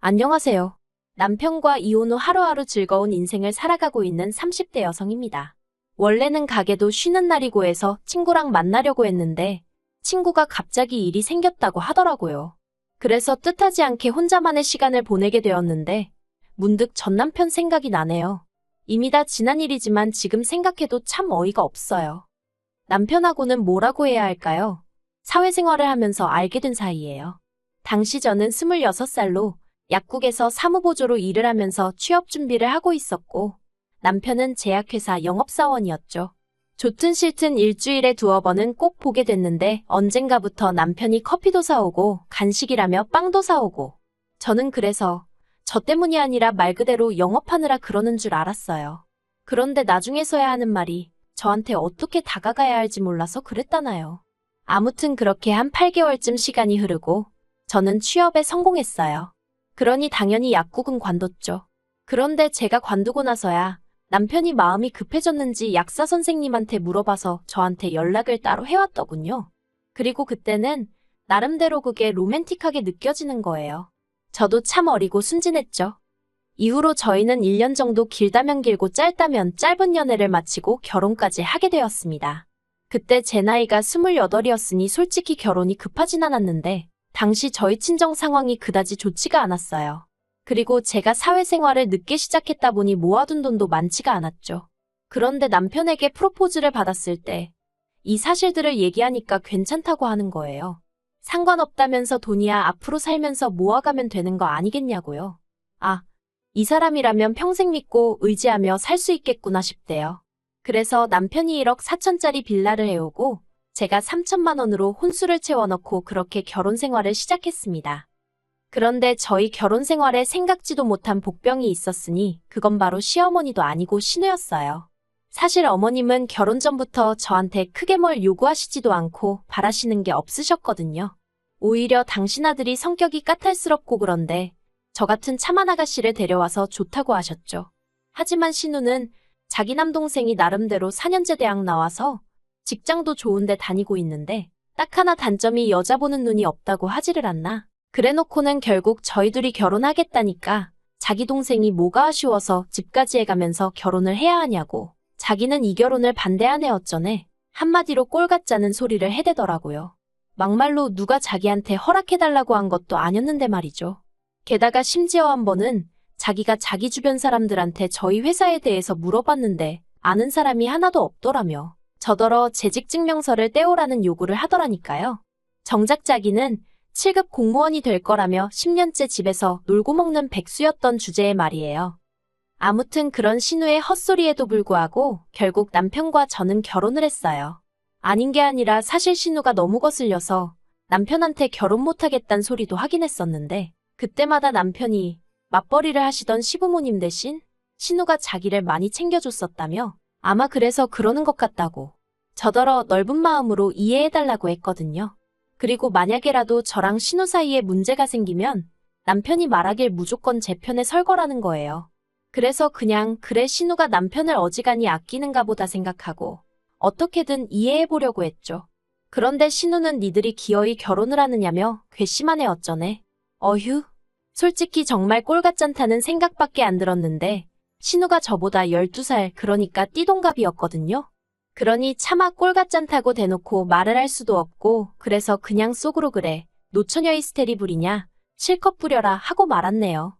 안녕하세요. 남편과 이혼 후 하루하루 즐거운 인생을 살아가고 있는 30대 여성입니다. 원래는 가게도 쉬는 날이고 해서 친구랑 만나려고 했는데 친구가 갑자기 일이 생겼다고 하더라고요. 그래서 뜻하지 않게 혼자만의 시간을 보내게 되었는데 문득 전 남편 생각이 나네요. 이미 다 지난 일이지만 지금 생각해도 참 어이가 없어요. 남편하고는 뭐라고 해야 할까요? 사회생활을 하면서 알게 된 사이예요. 당시 저는 26살로 약국에서 사무보조로 일을 하면서 취업 준비를 하고 있었고 남편은 제약회사 영업사원이었죠. 좋든 싫든 일주일에 두어 번은 꼭 보게 됐는데 언젠가부터 남편이 커피도 사오고 간식이라며 빵도 사오고 저는 그래서 저 때문이 아니라 말 그대로 영업하느라 그러는 줄 알았어요. 그런데 나중에서야 하는 말이 저한테 어떻게 다가가야 할지 몰라서 그랬다나요. 아무튼 그렇게 한 8개월쯤 시간이 흐르고 저는 취업에 성공했어요. 그러니 당연히 약국은 관뒀죠. 그런데 제가 관두고 나서야 남편이 마음이 급해졌는지 약사 선생님한테 물어봐서 저한테 연락을 따로 해왔더군요. 그리고 그때는 나름대로 그게 로맨틱하게 느껴지는 거예요. 저도 참 어리고 순진했죠. 이후로 저희는 1년 정도 길다면 길고 짧다면 짧은 연애를 마치고 결혼까지 하게 되었습니다. 그때 제 나이가 28이었으니 솔직히 결혼이 급하진 않았는데 당시 저희 친정 상황이 그다지 좋지가 않았어요. 그리고 제가 사회생활을 늦게 시작했다 보니 모아둔 돈도 많지가 않았죠. 그런데 남편에게 프로포즈를 받았을 때 이 사실들을 얘기하니까 괜찮다고 하는 거예요. 상관없다면서 돈이야 앞으로 살면서 모아가면 되는 거 아니겠냐고요. 아, 이 사람이라면 평생 믿고 의지하며 살 수 있겠구나 싶대요. 그래서 남편이 1억 4천짜리 빌라를 해오고 제가 3천만 원으로 혼수를 채워넣고 그렇게 결혼 생활을 시작했습니다. 그런데 저희 결혼 생활에 생각지도 못한 복병이 있었으니 그건 바로 시어머니도 아니고 신우였어요. 사실 어머님은 결혼 전부터 저한테 크게 뭘 요구하시지도 않고 바라시는 게 없으셨거든요. 오히려 당신 아들이 성격이 까탈스럽고 그런데 저 같은 참한 아가씨를 데려와서 좋다고 하셨죠. 하지만 신우는 자기 남동생이 나름대로 4년제 대학 나와서 직장도 좋은데 다니고 있는데 딱 하나 단점이 여자 보는 눈이 없다고 하지를 않나. 그래놓고는 결국 저희 둘이 결혼하겠다니까 자기 동생이 뭐가 아쉬워서 집까지 해가면서 결혼을 해야 하냐고 자기는 이 결혼을 반대하네 어쩌네 한마디로 꼴 같자는 소리를 해대더라고요. 막말로 누가 자기한테 허락해달라고 한 것도 아니었는데 말이죠. 게다가 심지어 한 번은 자기가 자기 주변 사람들한테 저희 회사에 대해서 물어봤는데 아는 사람이 하나도 없더라며. 저더러 재직 증명서를 떼오라는 요구를 하더라니까요. 정작 자기는 7급 공무원이 될 거라며 10년째 집에서 놀고 먹는 백수였던 주제의 말이에요. 아무튼 그런 신우의 헛소리에도 불구하고 결국 남편과 저는 결혼을 했어요. 아닌 게 아니라 사실 신우가 너무 거슬려서 남편한테 결혼 못하겠단 소리도 하긴 했었는데 그때마다 남편이 맞벌이를 하시던 시부모님 대신 신우가 자기를 많이 챙겨줬었다며 아마 그래서 그러는 것 같다고 저더러 넓은 마음으로 이해해달라고 했거든요. 그리고 만약에라도 저랑 신우 사이에 문제가 생기면 남편이 말하길 무조건 제 편에 설 거라는 거예요. 그래서 그냥 그래 신우가 남편을 어지간히 아끼는가 보다 생각하고 어떻게든 이해해 보려고 했죠. 그런데 신우는 니들이 기어이 결혼을 하느냐며 괘씸하네 어쩌네. 어휴. 솔직히 정말 꼴같잖다는 생각밖에 안 들었는데 신우가 저보다 12살 그러니까 띠동갑이었거든요. 그러니 차마 꼴같잖다고 대놓고 말을 할 수도 없고 그래서 그냥 속으로 그래. 노처녀 히스테리 부리냐? 실컷 부려라 하고 말았네요.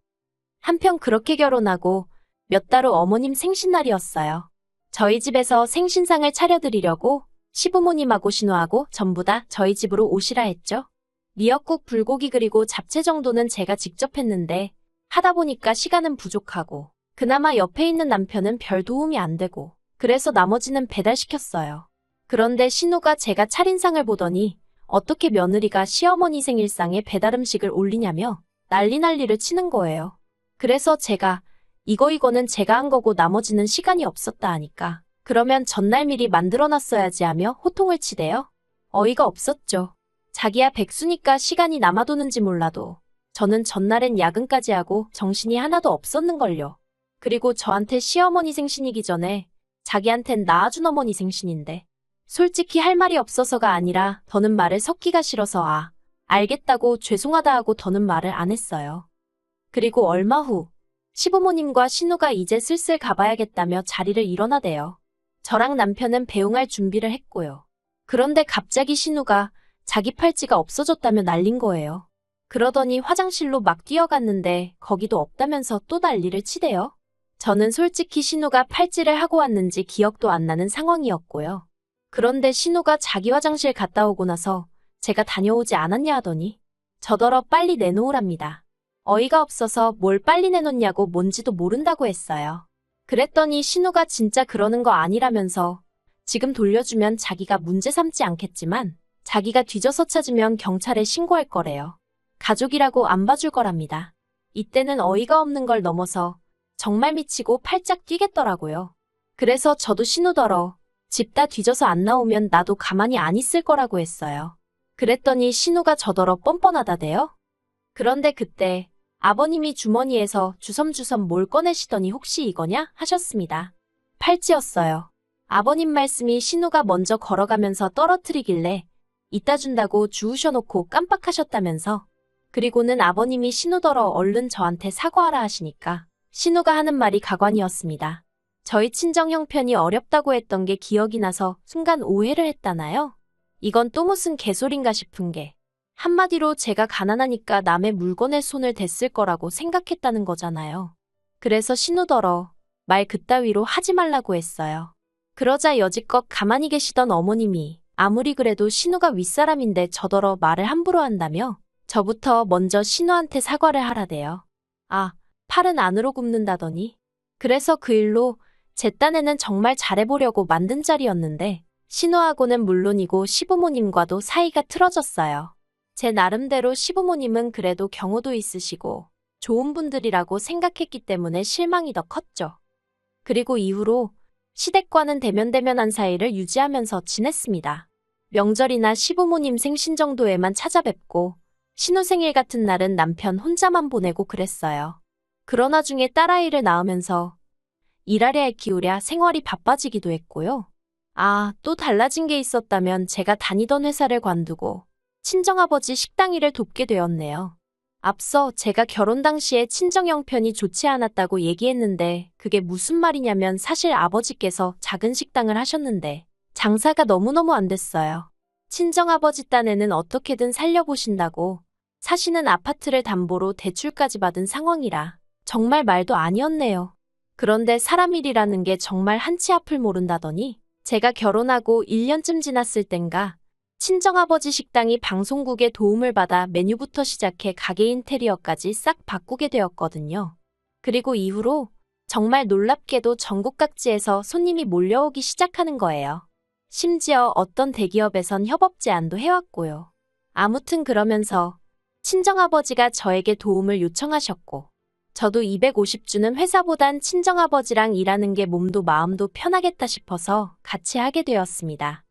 한편 그렇게 결혼하고 몇 달 후 어머님 생신날이었어요. 저희 집에서 생신상을 차려드리려고 시부모님하고 신우하고 전부 다 저희 집으로 오시라 했죠. 미역국, 불고기 그리고 잡채 정도는 제가 직접 했는데 하다 보니까 시간은 부족하고 그나마 옆에 있는 남편은 별 도움이 안 되고 그래서 나머지는 배달시켰어요. 그런데 신우가 제가 차린상을 보더니 어떻게 며느리가 시어머니 생일상에 배달음식을 올리냐며 난리 난리를 치는 거예요. 그래서 제가 이거 이거는 제가 한 거고 나머지는 시간이 없었다 하니까 그러면 전날 미리 만들어놨어야지 하며 호통을 치대요. 어이가 없었죠. 자기야 백수니까 시간이 남아도는지 몰라도 저는 전날엔 야근까지 하고 정신이 하나도 없었는걸요. 그리고 저한테 시어머니 생신이기 전에 자기한텐 낳아준 어머니 생신인데 솔직히 할 말이 없어서가 아니라 더는 말을 섞기가 싫어서 아 알겠다고 죄송하다 하고 더는 말을 안 했어요. 그리고 얼마 후 시부모님과 신우가 이제 슬슬 가봐야겠다며 자리를 일어나대요. 저랑 남편은 배웅할 준비를 했고요. 그런데 갑자기 신우가 자기 팔찌가 없어졌다며 날린 거예요. 그러더니 화장실로 막 뛰어갔는데 거기도 없다면서 또 난리를 치대요. 저는 솔직히 신우가 팔찌를 하고 왔는지 기억도 안 나는 상황이었고요. 그런데 신우가 자기 화장실 갔다 오고 나서 제가 다녀오지 않았냐 하더니 저더러 빨리 내놓으랍니다. 어이가 없어서 뭘 빨리 내놓냐고 뭔지도 모른다고 했어요. 그랬더니 신우가 진짜 그러는 거 아니라면서 지금 돌려주면 자기가 문제 삼지 않겠지만 자기가 뒤져서 찾으면 경찰에 신고할 거래요. 가족이라고 안 봐줄 거랍니다. 이때는 어이가 없는 걸 넘어서 정말 미치고 팔짝 뛰겠더라고요. 그래서 저도 신우더러 집 다 뒤져서 안 나오면 나도 가만히 안 있을 거라고 했어요. 그랬더니 신우가 저더러 뻔뻔하다대요. 그런데 그때 아버님이 주머니에서 주섬주섬 뭘 꺼내시더니 혹시 이거냐 하셨습니다. 팔찌였어요. 아버님 말씀이 신우가 먼저 걸어가면서 떨어뜨리길래 이따 준다고 주우셔놓고 깜빡하셨다면서 그리고는 아버님이 신우더러 얼른 저한테 사과하라 하시니까 신우가 하는 말이 가관이었습니다. 저희 친정 형편이 어렵다고 했던 게 기억이 나서 순간 오해를 했다나요? 이건 또 무슨 개소린가 싶은 게 한마디로 제가 가난하니까 남의 물건에 손을 댔을 거라고 생각했다는 거잖아요. 그래서 신우더러 말 그따위로 하지 말라고 했어요. 그러자 여지껏 가만히 계시던 어머님이 아무리 그래도 신우가 윗사람인데 저더러 말을 함부로 한다며 저부터 먼저 신우한테 사과를 하라대요. 아, 팔은 안으로 굽는다더니. 그래서 그 일로 제 딴에는 정말 잘해보려고 만든 자리였는데 신우하고는 물론이고 시부모님과도 사이가 틀어졌어요. 제 나름대로 시부모님은 그래도 경우도 있으시고 좋은 분들이라고 생각했기 때문에 실망이 더 컸죠. 그리고 이후로 시댁과는 대면대면한 사이를 유지하면서 지냈습니다. 명절이나 시부모님 생신 정도에만 찾아뵙고 신우 생일 같은 날은 남편 혼자만 보내고 그랬어요. 그러나 중에 딸아이를 낳으면서 일하랴 키우랴 생활이 바빠지기도 했고요. 아, 또 달라진 게 있었다면 제가 다니던 회사를 관두고 친정아버지 식당 일을 돕게 되었네요. 앞서 제가 결혼 당시에 친정 형편이 좋지 않았다고 얘기했는데 그게 무슨 말이냐면 사실 아버지께서 작은 식당을 하셨는데 장사가 너무너무 안 됐어요. 친정아버지 딴에는 어떻게든 살려보신다고 사시는 아파트를 담보로 대출까지 받은 상황이라 정말 말도 아니었네요. 그런데 사람 일이라는 게 정말 한치 앞을 모른다더니 제가 결혼하고 1년쯤 지났을 땐가 친정아버지 식당이 방송국의 도움을 받아 메뉴부터 시작해 가게 인테리어까지 싹 바꾸게 되었거든요. 그리고 이후로 정말 놀랍게도 전국 각지에서 손님이 몰려오기 시작하는 거예요. 심지어 어떤 대기업에선 협업 제안도 해왔고요. 아무튼 그러면서 친정아버지가 저에게 도움을 요청하셨고, 저도 250주는 회사보단 친정아버지랑 일하는 게 몸도 마음도 편하겠다 싶어서 같이 하게 되었습니다.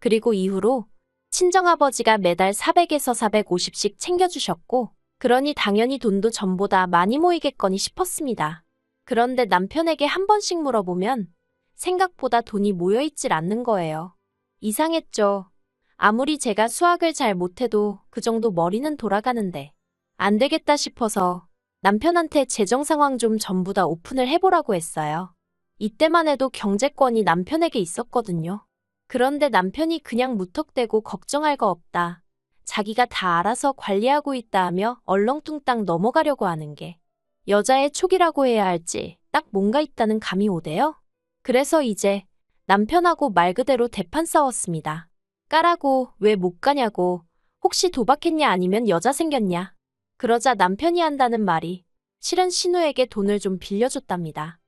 그리고 이후로 친정아버지가 매달 400에서 450씩 챙겨주셨고, 그러니 당연히 돈도 전보다 많이 모이겠거니 싶었습니다. 그런데 남편에게 한 번씩 물어보면 생각보다 돈이 모여있질 않는 거예요. 이상했죠. 아무리 제가 수학을 잘 못해도 그 정도 머리는 돌아가는데 안 되겠다 싶어서 남편한테 재정 상황 좀 전부 다 오픈을 해보라고 했어요. 이때만 해도 경제권이 남편에게 있었거든요. 그런데 남편이 그냥 무턱대고 걱정할 거 없다. 자기가 다 알아서 관리하고 있다 하며 얼렁뚱땅 넘어가려고 하는 게 여자의 촉이라고 해야 할지 딱 뭔가 있다는 감이 오대요. 그래서 이제 남편하고 말 그대로 대판 싸웠습니다. 까라고 왜 못 가냐고 혹시 도박했냐 아니면 여자 생겼냐. 그러자 남편이 한다는 말이 실은 신우에게 돈을 좀 빌려줬답니다.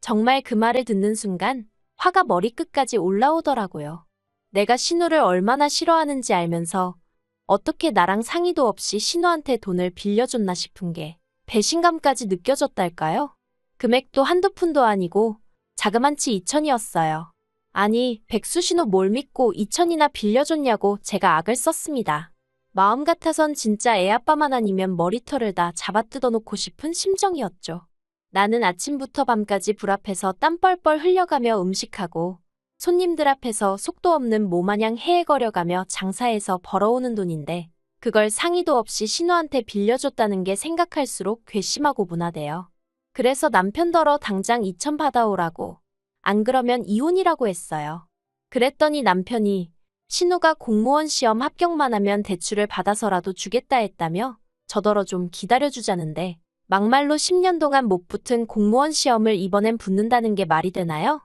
정말 그 말을 듣는 순간 화가 머리끝까지 올라오더라고요. 내가 신우를 얼마나 싫어하는지 알면서 어떻게 나랑 상의도 없이 신우한테 돈을 빌려줬나 싶은 게 배신감까지 느껴졌달까요? 금액도 한두 푼도 아니고 자그만치 2천이었어요. 아니, 백수신우 뭘 믿고 2천이나 빌려줬냐고 제가 악을 썼습니다. 마음 같아선 진짜 애 아빠만 아니면 머리털을 다 잡아 뜯어 놓고 싶은 심정이었죠. 나는 아침부터 밤까지 불 앞에서 땀 뻘뻘 흘려가며 음식하고 손님들 앞에서 속도 없는 모마냥 헤헤거려가며 장사해서 벌어오는 돈인데 그걸 상의도 없이 신우한테 빌려줬다는 게 생각할수록 괘씸하고 분하대요. 그래서 남편더러 당장 2천 받아오라고. 안 그러면 이혼이라고 했어요. 그랬더니 남편이 신우가 공무원 시험 합격만 하면 대출을 받아서라도 주겠다 했다며 저더러 좀 기다려주자는데 막말로 10년 동안 못 붙은 공무원 시험을 이번엔 붙는다는 게 말이 되나요?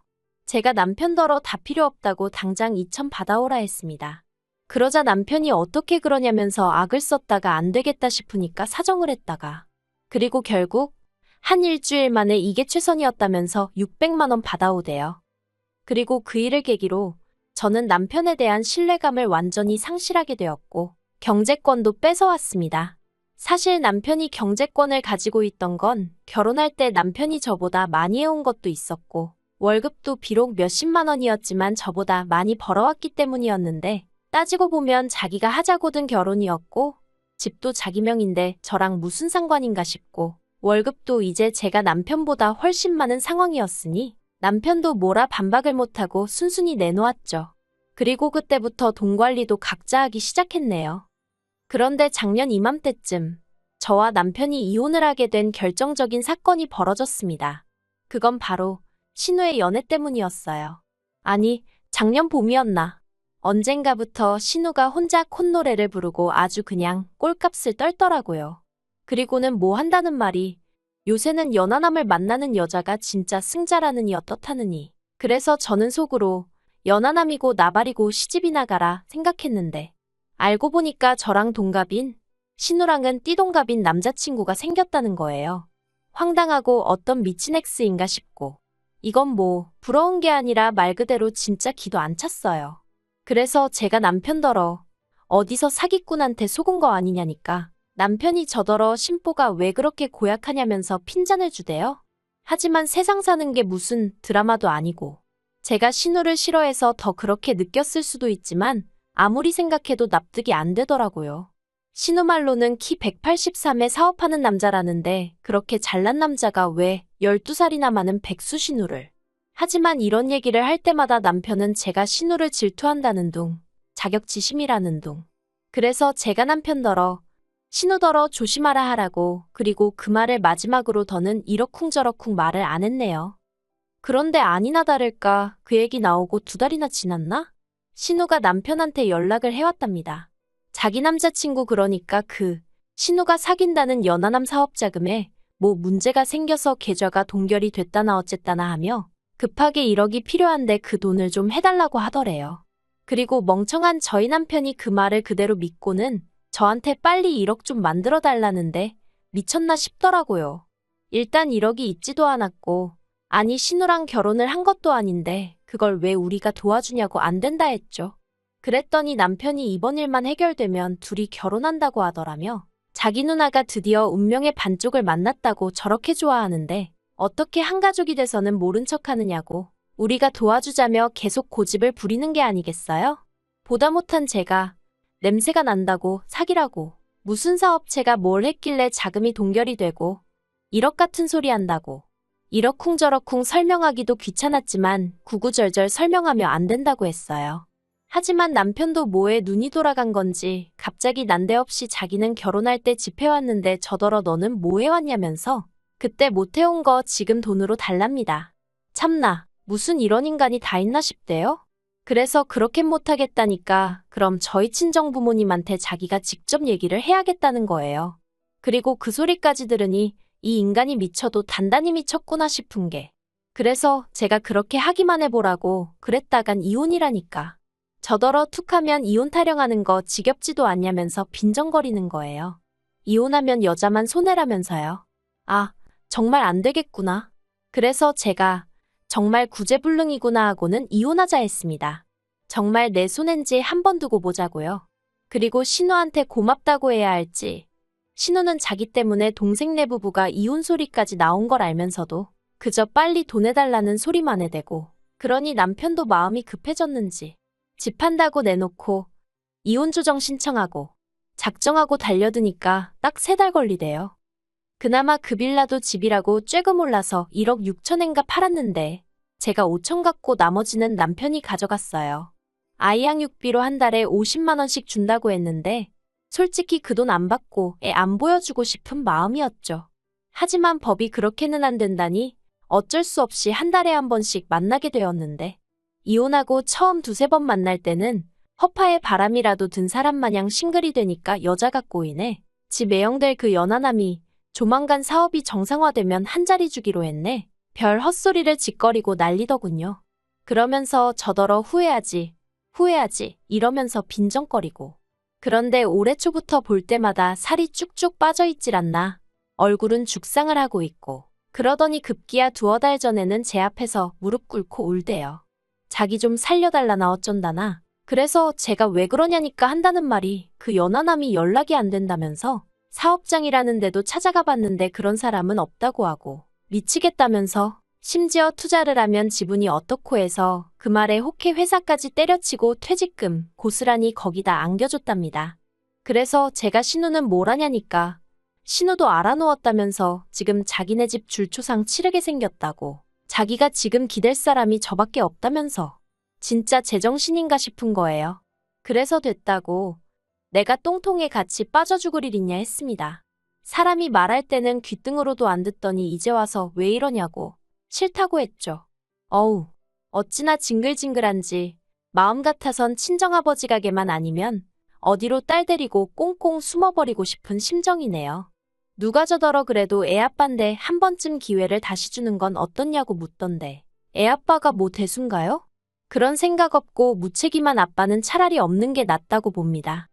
제가 남편더러 다 필요 없다고 당장 2천 받아오라 했습니다. 그러자 남편이 어떻게 그러냐면서 악을 썼다가 안 되겠다 싶으니까 사정을 했다가 그리고 결국 한 일주일 만에 이게 최선이었다면서 600만 원 받아오대요. 그리고 그 일을 계기로 저는 남편에 대한 신뢰감을 완전히 상실하게 되었고 경제권도 뺏어왔습니다. 사실 남편이 경제권을 가지고 있던 건 결혼할 때 남편이 저보다 많이 해온 것도 있었고 월급도 비록 몇십만 원이었지만 저보다 많이 벌어왔기 때문이었는데 따지고 보면 자기가 하자고 든 결혼이었고 집도 자기 명인데 저랑 무슨 상관인가 싶고 월급도 이제 제가 남편보다 훨씬 많은 상황이었으니 남편도 뭐라 반박을 못하고 순순히 내놓았죠. 그리고 그때부터 돈 관리도 각자 하기 시작했네요. 그런데 작년 이맘때쯤 저와 남편이 이혼을 하게 된 결정적인 사건이 벌어졌습니다. 그건 바로 신우의 연애 때문이었어요. 아니, 작년 봄이었나. 언젠가부터 신우가 혼자 콧노래를 부르고 아주 그냥 꼴값을 떨더라고요. 그리고는 뭐 한다는 말이 요새는 연하남을 만나는 여자가 진짜 승자라느니 어떻다느니. 그래서 저는 속으로 연하남이고 나발이고 시집이나 가라 생각했는데 알고 보니까 저랑 동갑인 신우랑은 띠동갑인 남자친구가 생겼다는 거예요. 황당하고 어떤 미친 엑스인가 싶고 이건 뭐 부러운 게 아니라 말 그대로 진짜 기도 안 찼어요. 그래서 제가 남편더러 어디서 사기꾼한테 속은 거 아니냐니까 남편이 저더러 심보가 왜 그렇게 고약하냐면서 핀잔을 주대요. 하지만 세상 사는 게 무슨 드라마도 아니고 제가 신우를 싫어해서 더 그렇게 느꼈을 수도 있지만 아무리 생각해도 납득이 안 되더라고요. 신우 말로는 키 183에 사업하는 남자라는데 그렇게 잘난 남자가 왜 12살이나 많은 백수 신우를. 하지만 이런 얘기를 할 때마다 남편은 제가 신우를 질투한다는 둥, 자격지심이라는 둥. 그래서 제가 남편더러 신우더러 조심하라 하라고 그리고 그 말을 마지막으로 더는 이러쿵저러쿵 말을 안 했네요. 그런데 아니나 다를까 그 얘기 나오고 두 달이나 지났나? 신우가 남편한테 연락을 해왔답니다. 자기 남자친구 그러니까 그 신우가 사귄다는 연하남 사업 자금에 뭐 문제가 생겨서 계좌가 동결이 됐다나 어쨌다나 하며 급하게 1억이 필요한데 그 돈을 좀 해달라고 하더래요. 그리고 멍청한 저희 남편이 그 말을 그대로 믿고는 저한테 빨리 1억 좀 만들어 달라는데 미쳤나 싶더라고요. 일단 1억이 있지도 않았고 아니 신우랑 결혼을 한 것도 아닌데 그걸 왜 우리가 도와주냐고 안 된다 했죠. 그랬더니 남편이 이번 일만 해결되면 둘이 결혼한다고 하더라며 자기 누나가 드디어 운명의 반쪽을 만났다고 저렇게 좋아하는데 어떻게 한 가족이 돼서는 모른 척 하느냐고 우리가 도와주자며 계속 고집을 부리는 게 아니겠어요? 보다 못한 제가 냄새가 난다고 사기라고 무슨 사업체가 뭘 했길래 자금이 동결이 되고 1억 같은 소리 한다고 이러쿵저러쿵 설명하기도 귀찮았지만 구구절절 설명하며 안 된다고 했어요. 하지만 남편도 뭐에 눈이 돌아간 건지 갑자기 난데없이 자기는 결혼할 때 집해 왔는데 저더러 너는 뭐 해왔냐면서 그때 못해온 거 지금 돈으로 달랍니다. 참나 무슨 이런 인간이 다 있나 싶대요. 그래서 그렇게 못하겠다니까 그럼 저희 친정 부모님한테 자기가 직접 얘기를 해야겠다는 거예요. 그리고 그 소리까지 들으니 이 인간이 미쳐도 단단히 미쳤구나 싶은 게. 그래서 제가 그렇게 하기만 해보라고 그랬다간 이혼이라니까. 저더러 툭하면 이혼 타령하는 거 지겹지도 않냐면서 빈정거리는 거예요. 이혼하면 여자만 손해라면서요. 아, 정말 안 되겠구나. 그래서 제가 정말 구제불능이구나 하고는 이혼하자 했습니다. 정말 내 손엔지 한 번 두고 보자고요. 그리고 신우한테 고맙다고 해야 할지. 신우는 자기 때문에 동생네 부부가 이혼 소리까지 나온 걸 알면서도 그저 빨리 돈 해달라는 소리만 해대고 그러니 남편도 마음이 급해졌는지 집 한다고 내놓고 이혼 조정 신청하고 작정하고 달려드니까 딱 세 달 걸리대요. 그나마 그 빌라도 집이라고 쬐금 올라서 1억 6천엔가 팔았는데 제가 5천 갖고 나머지는 남편이 가져갔어요. 아이 양육비로 한 달에 50만 원씩 준다고 했는데 솔직히 그 돈 안 받고 애 안 보여주고 싶은 마음이었죠. 하지만 법이 그렇게는 안 된다니 어쩔 수 없이 한 달에 한 번씩 만나게 되었는데 이혼하고 처음 두세 번 만날 때는 허파에 바람이라도 든 사람 마냥 싱글이 되니까 여자가 꼬이네. 지 매형될 그 연하남이 조만간 사업이 정상화되면 한 자리 주기로 했네. 별 헛소리를 짓거리고 난리더군요. 그러면서 저더러 후회하지, 후회하지 이러면서 빈정거리고. 그런데 올해 초부터 볼 때마다 살이 쭉쭉 빠져있질 않나. 얼굴은 죽상을 하고 있고. 그러더니 급기야 두어 달 전에는 제 앞에서 무릎 꿇고 울대요. 자기 좀 살려달라나 어쩐다나. 그래서 제가 왜 그러냐니까 한다는 말이 그 연하남이 연락이 안 된다면서 사업장이라는데도 찾아가 봤는데 그런 사람은 없다고 하고 미치겠다면서 심지어 투자를 하면 지분이 어떻고 해서 그 말에 혹해 회사까지 때려치고 퇴직금 고스란히 거기다 안겨줬답니다. 그래서 제가 신우는 뭘 하냐니까 신우도 알아놓았다면서 지금 자기네 집 줄초상 치르게 생겼다고 자기가 지금 기댈 사람이 저밖에 없다면서 진짜 제정신인가 싶은 거예요. 그래서 됐다고 내가 똥통에 같이 빠져 죽을 일 있냐 했습니다. 사람이 말할 때는 귀등으로도 안 듣더니 이제 와서 왜 이러냐고 싫다고 했죠. 어우, 어찌나 징글징글한지 마음 같아선 친정아버지 가게만 아니면 어디로 딸 데리고 꽁꽁 숨어버리고 싶은 심정이네요. 누가 저더러 그래도 애아빠인데 한 번쯤 기회를 다시 주는 건 어떻냐고 묻던데 애아빠가 뭐 대순가요? 그런 생각 없고 무책임한 아빠는 차라리 없는 게 낫다고 봅니다.